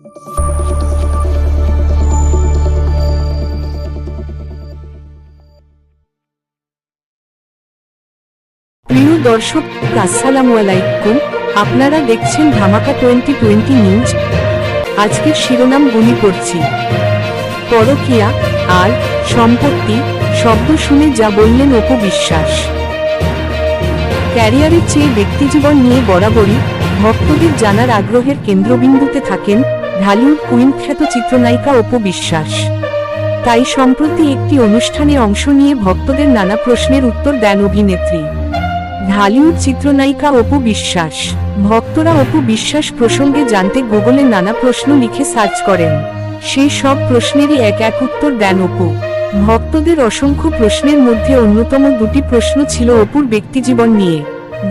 প্রিয় দর্শক, আসসালামু আলাইকুম। আপনারা দেখছেন ধামাকা টোয়েন্টি টোয়েন্টি নিউজ। আজকের শিরোনাম গুলি করছি পরকিয়া আর সম্পত্তি শব্দ শুনে যা বললেন অপু বিশ্বাস। ক্যারিয়ারের চেয়ে ব্যক্তিজীবন নিয়ে বরাবরই ভক্তদের জানার আগ্রহের কেন্দ্রবিন্দুতে থাকেন ঢালিউড কুইন খ্যাত চিত্রনায়িকা অপু বিশ্বাস। তাই সম্প্রতি একটি অনুষ্ঠানে অংশ নিয়ে ভক্তদের নানা প্রশ্নের উত্তর দেন অভিনেত্রী। ঢালিউড চিত্রনায়িকা অপু বিশ্বাস। ভক্তরা অপু বিশ্বাস প্রসঙ্গে জানতে গুগলে নানা প্রশ্ন লিখে সার্চ করেন। সেই সব প্রশ্নেরই এক এক উত্তর দেন অপু। ভক্তদের অসংখ্য প্রশ্নের মধ্যে অন্যতম দুটি প্রশ্ন ছিল অপুর ব্যক্তিজীবন নিয়ে।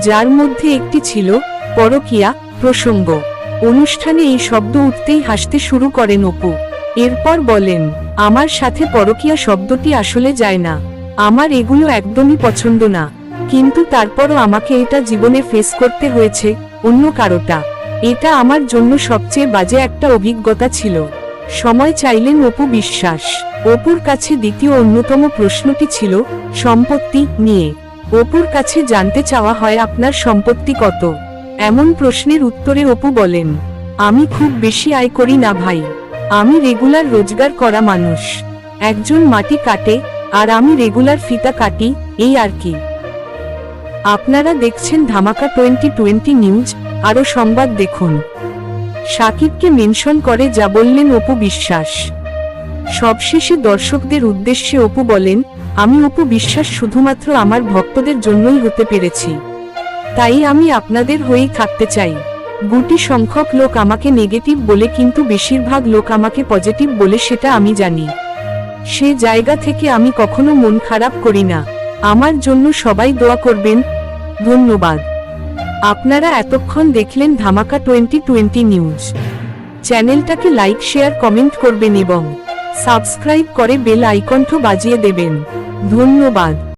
যার মধ্যে একটি ছিল, পরকিয়া, প্রসঙ্গ। অনুষ্ঠানে এই শব্দ উঠতেই হাসতে শুরু করেন অপু। এরপর বলেন, আমার সাথে পরকিয়া শব্দটি আসলে যায় না। আমার এগুলো একদমই পছন্দ না। কিন্তু তারপরও আমাকে এটা জীবনে ফেস করতে হয়েছে, অন্য কারোটা। এটা আমার জন্য সবচেয়ে বাজে একটা অভিজ্ঞতা ছিল। সময় চাইলেন অপু বিশ্বাস। অপুর কাছে দ্বিতীয় অন্যতম প্রশ্নটি ছিল, সম্পত্তি নিয়ে। অপুর কাছে জানতে চাওয়া হয় আপনার সম্পত্তি কত? এমন প্রশ্নের উত্তরে অপু বলেন, আমি খুব বেশি আয় করি না ভাই। আমি রেগুলার রোজগার করা মানুষ। একজন মাটি কাটে, আর আমি রেগুলার ফিতা কাটি, এই আর কি। আপনারা দেখছেন ধামাকা টোয়েন্টি টোয়েন্টি নিউজ, আরও সংবাদ দেখুন। সাকিবকে মেনশন করে যা বললেন অপু বিশ্বাস। সবশেষে দর্শকদের উদ্দেশ্যে অপু বলেন, আমি অপু বিশ্বাস শুধুমাত্র আমার ভক্তদের জন্যই হতে পেরেছি। তাই আমি আপনাদের হয়েই থাকতে চাই। গুটি সংখ্যক লোক আমাকে নেগেটিভ বলে কিন্তু বেশিরভাগ লোক আমাকে পজিটিভ বলে সেটা আমি জানি। সে জায়গা থেকে আমি কখনো মন খারাপ করি না। আমার জন্য সবাই দোয়া করবেন। ধন্যবাদ। আপনারা এতক্ষণ দেখলেন ধামাকা টোয়েন্টি টোয়েন্টি নিউজ চ্যানেলটাকে লাইক, শেয়ার, কমেন্ট করবেন এবং সাবস্ক্রাইব করে বেল আইকনটা বাজিয়ে দেবেন। ধন্যবাদ।